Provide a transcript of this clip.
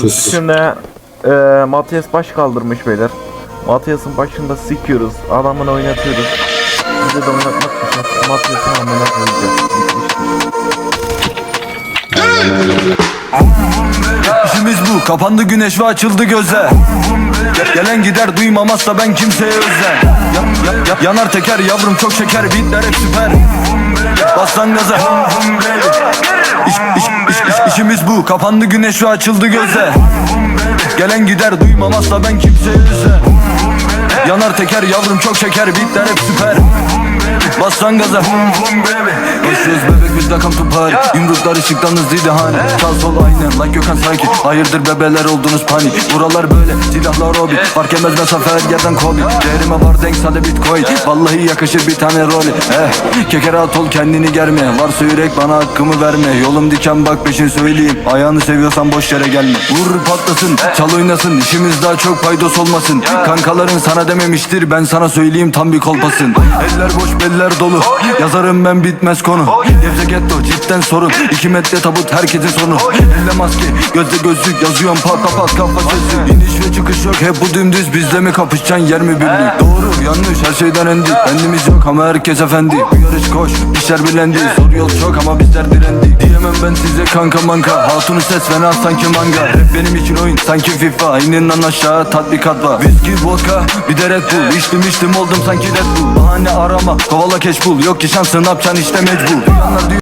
Sus. şimdi e, Matias baş kaldırmış beyler. Matias'ın başında sikiyoruz. Adamını oynatıyoruz. Bize de oynatmak için Matias'ın amına koyacağız. İşimiz bu kapandı güneş ve açıldı gözler Ge- Gelen gider duymamazsa ben kimseye özlem Ya- ya- ya- Yanar teker yavrum çok şeker beatler hep süper Bassan gaza İş, iş, işimiz bu. Kapandı güneş ve açıldı gözler Gelen gider duymamazsa ben kimseye özlem Yanar teker yavrum çok şeker. Beatler hep süper. Bassan gaza. Koşuyoruz bebek biz to party. Yumruklar ışıktan hızlıydı hani. Sağ sol aynı. Like Gökhan Sakin Hayırdır bebeler oldunuz panik Buralar böyle. Silahlar hobi. Fark etmez mesafe her yerden kobi. Değerime var denk sade bitcoin Vallahi yakışır bir tane rolü Eh kekere at ol kendini germe. Varsa yürek bana hakkımı verme. Yolum diken bak peşin söyleyeyim. Ayağını seviyorsan boş yere gelme. Vur patlasın çal oynasın. İşimiz daha çok paydos olmasın. Kankaların sana dememiştir Ben sana söyleyeyim tam bir kolpasın. Eller boş beller dolu. Yazarım ben bitmez konu. Gebze getto cidden sorun. İki metre tabut herkesin sonu. Elle maske gözde gözlük Yazıyorum pat pat kafa sesi. İniş ve çıkış yok hep bu dümdüz. Bizle mi kapışacaksın yer mi birlik? Doğru yanlış her şeyden endik Bendimiz yok ama herkes efendi. Bu yarış koş işler bilendi Zor yol çok ama bizler direndik Diyemem ben size kanka manka. Hatunu ses fena sanki manga. Rap benim için oyun sanki FIFA. İninden aşağı tatbikat var. Viski vodka bir de Red Bull. İçtim içtim oldum sanki Red Bull. Bahane arama kovala keş bul Yok ki şansın yapacaksın işte mecbur